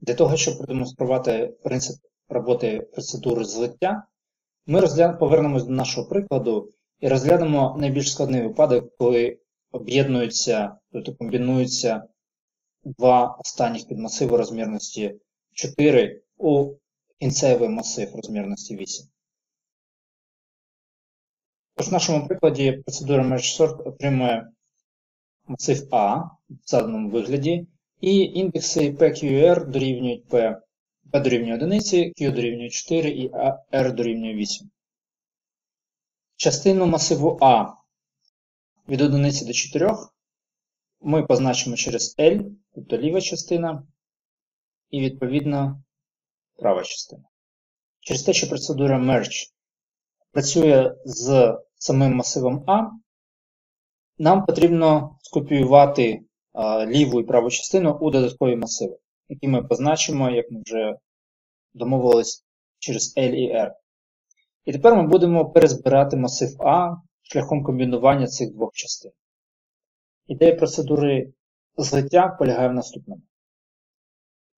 Для того, щоб продемонструвати принцип роботи процедури злиття, ми розгляд... повернемось до нашого прикладу і розглянемо найбільш складний випадок, коли об'єднуються, тобто комбінуються два останніх підмасиви розмірності 4 у кінцевий масив розмірності 8. Тож в нашому прикладі процедура Merge отримує масив А в заданому вигляді, і індекси PQR дорівнюють P, P дорівнює 1, Q дорівнює 4 і R дорівнює 8. Частину масиву А від 1 до 4 ми позначимо через L, тобто ліва частина, і відповідно права частина. Через те, що процедура Merge працює з самим масивом А, нам потрібно скопіювати ліву і праву частину у додаткові масиви, які ми позначимо, як ми вже домовились, через L і R. І тепер ми будемо перезбирати масив А шляхом комбінування цих двох частин. Ідея процедури злиття полягає в наступному.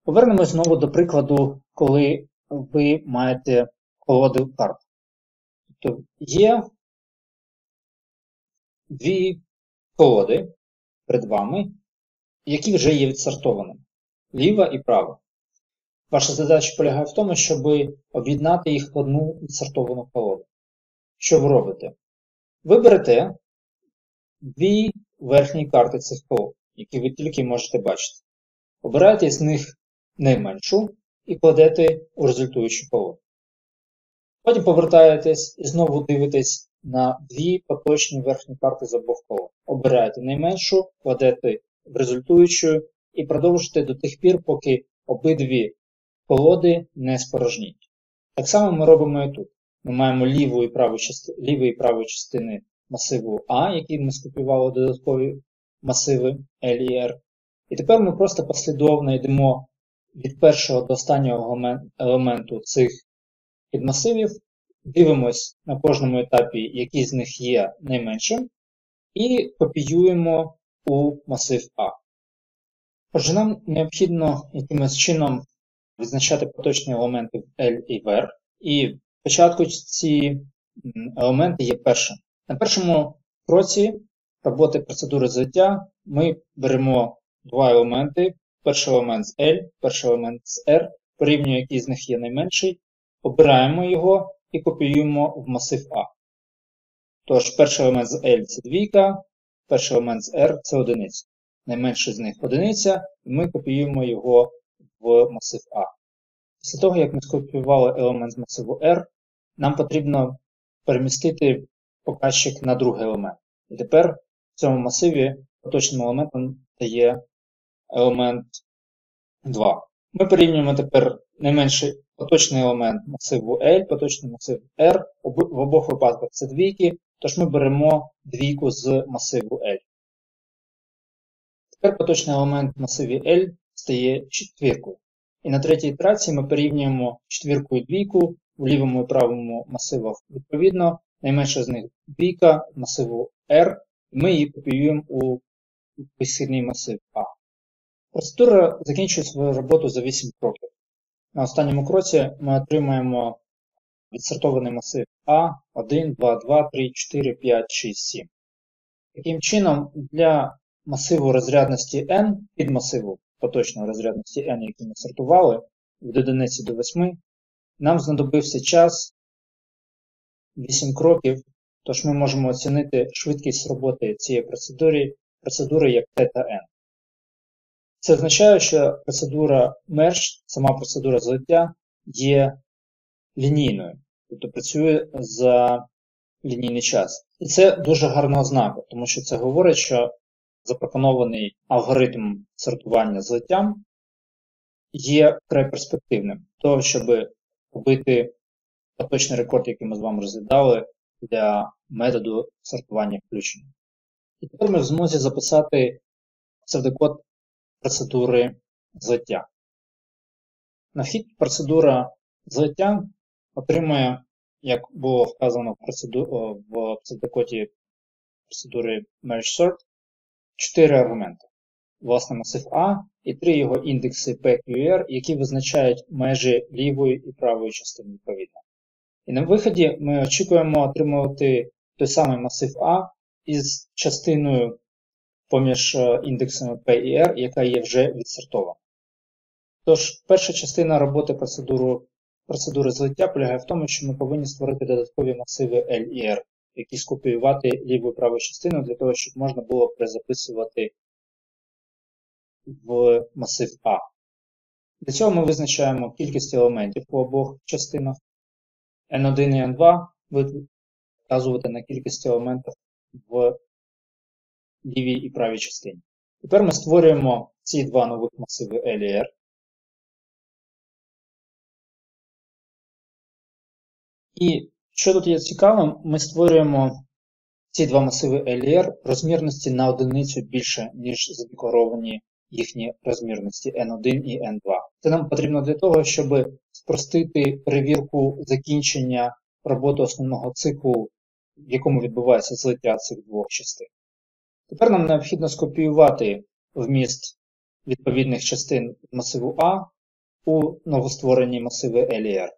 Повернемось знову до прикладу, коли ви маєте колоди карт. Тобто є дві колоди перед вами, які вже є відсортованими. Ліва і права. Ваша задача полягає в тому, щоб об'єднати їх в одну відсортовану колоду. Що ви робите? Ви берете дві верхні карти цих колод, які ви тільки можете бачити. Обираєте з них найменшу і кладете у результуючу колоду. Потім повертаєтесь і знову дивитесь на дві поточні верхні карти з обох колон. Обираєте найменшу, кладете в результуючу і продовжуєте до тих пір, поки обидві колоди не спорожніть. Так само ми робимо і тут. Ми маємо ліву і праву части... ліву і праву частини масиву А, які ми скопіювали додаткові масиви L і R. І тепер ми просто послідовно йдемо від першого до останнього елементу цих підмасивів, дивимось на кожному етапі, який з них є найменшим, і копіюємо у масив А. Отже, нам необхідно якимось чином відзначати поточні елементи в L і VR. І спочатку ці елементи є першим. На першому кроці роботи процедури злиття ми беремо два елементи. Перший елемент з L, перший елемент з R, порівнюємо, який з них є найменший, обираємо його і копіюємо в масив А. Тож, перший елемент з L це двійка, перший елемент з R це одиниця. Найменший з них одиниця, і ми копіюємо його в масив А. Після того, як ми скопіювали елемент з масиву R, нам потрібно перемістити показчик на другий елемент. І тепер в цьому масиві поточним елементом дає елемент 2. Ми порівнюємо тепер найменший поточний елемент масиву L, поточний масив R. В обох випадках це двійки, тож ми беремо двійку з масиву L. Тепер поточний елемент в масиві L стає четвіркою. І на третій ітерації ми порівнюємо четвірку і двійку в лівому і правому масивах відповідно. Найменша з них двійка масиву R, і ми її копіюємо у висхідний масив А. Процедура закінчує свою роботу за 8 кроків. На останньому кроці ми отримаємо відсортований масив А, 1, 2, 2, 3, 4, 5, 6, 7. Таким чином, для масиву розрядності n під масиву поточної розрядності n, який ми сортували, від 1 до 8, нам знадобився час 8 кроків, тож ми можемо оцінити швидкість роботи цієї процедури, процедури як Т та N. Це означає, що процедура мерж, сама процедура злиття є лінійною, тобто працює за лінійний час. І це дуже гарна ознака, тому що це говорить, що запропонований алгоритм сортування злиттям є перспективним, того, щоб побити поточний рекорд, який ми з вами розглядали для методу сортування включення. І тепер ми в змозі записати псевдокод процедури злиття. На вхід процедура злиття отримує, як було вказано в псевдокоді процедури Merge Sort, 4 аргументи. Власне, масив А, і три його індекси PQR, які визначають межі лівої і правої частини відповідно. І на виході ми очікуємо отримувати той самий масив А із частиною поміж е, індексами P і R, яка є вже відсортована. Тож, перша частина роботи процедури, процедури злиття полягає в тому, що ми повинні створити додаткові масиви L і R, які скопіювати ліву і праву частину для того, щоб можна було перезаписувати в масив А. Для цього ми визначаємо кількість елементів по обох частинах. N1 і N2 будуть вказувати на кількість елементів в лівій і правій частині. Тепер ми створюємо ці два нових масиви L і R. І що тут є цікавим, ми створюємо ці два масиви L і R розмірності на одиницю більше, ніж задекларовані їхні розмірності N1 і N2. Це нам потрібно для того, щоб спростити перевірку закінчення роботи основного циклу, в якому відбувається злиття цих двох частин. Тепер нам необхідно скопіювати вміст відповідних частин масиву А у новостворені масиви L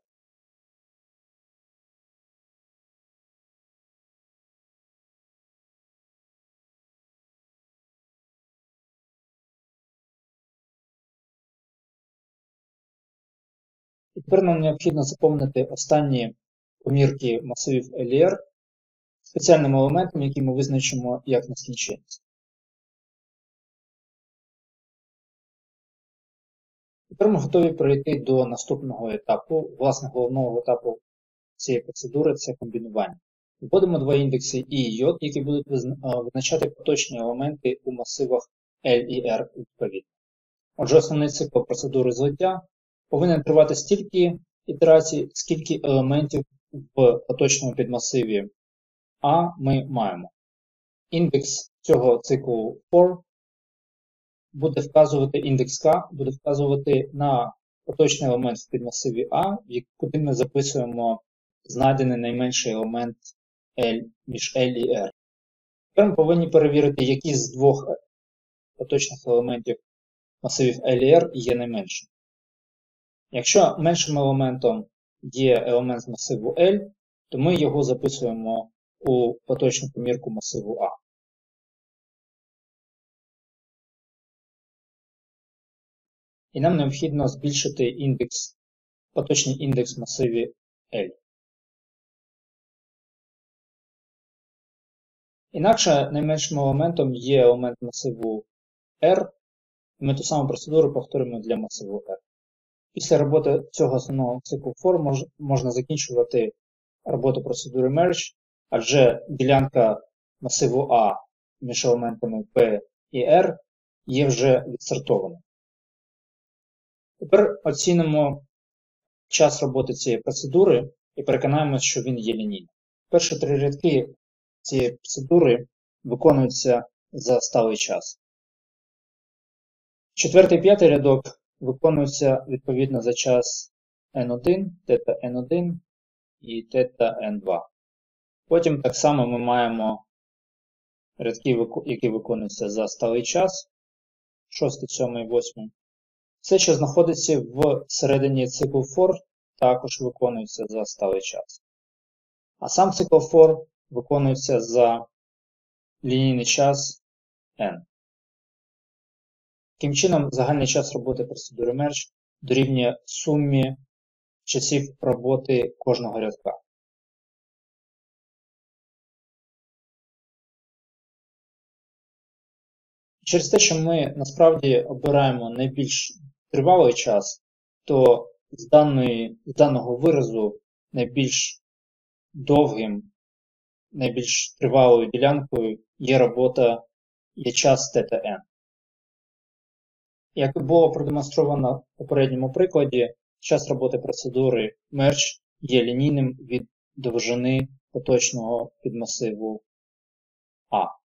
і тепер нам необхідно заповнити останні помірки масивів LR спеціальним елементом, який ми визначимо як нескінченність. Тепер ми готові перейти до наступного етапу, власне, головного етапу цієї процедури це комбінування. Вводимо два індекси I і J, які будуть визначати поточні елементи у масивах L і R відповідно. Отже, основний цикл процедури злиття повинен тривати стільки ітерацій, скільки елементів в поточному підмасиві А ми маємо. Індекс цього циклу for буде вказувати індекс K, буде вказувати на поточний елемент в підмасиві А, куди ми записуємо знайдений найменший елемент L між L і R. Тепер ми повинні перевірити, які з двох поточних елементів масивів L і R є найменшим. Якщо меншим елементом є елемент з масиву L, то ми його записуємо у поточну помірку масиву А. І нам необхідно збільшити індекс, поточний індекс масиві L. Інакше найменшим елементом є елемент масиву R, і ми ту саму процедуру повторюємо для масиву R. Після роботи цього основного циклу форм можна закінчувати роботу процедури merge, адже ділянка масиву А між елементами P і R є вже відсортована. Тепер оцінимо час роботи цієї процедури і переконаємося, що він є лінійним. Перші три рядки цієї процедури виконуються за сталий час. Четвертий і п'ятий рядок виконуються відповідно за час N1, тета N1 і тета N2. Потім так само ми маємо рядки, які виконуються за сталий час 6, 7, 8. Все, що знаходиться в середині циклу for, також виконується за сталий час. А сам цикл for виконується за лінійний час n. Таким чином, загальний час роботи процедури мерч дорівнює сумі часів роботи кожного рядка. Через те, що ми насправді обираємо найбільш тривалий час, то з, даної, з даного виразу найбільш довгим, найбільш тривалою ділянкою є робота є час ТТН. Як було продемонстровано в попередньому прикладі, час роботи процедури Merge є лінійним від довжини поточного підмасиву А.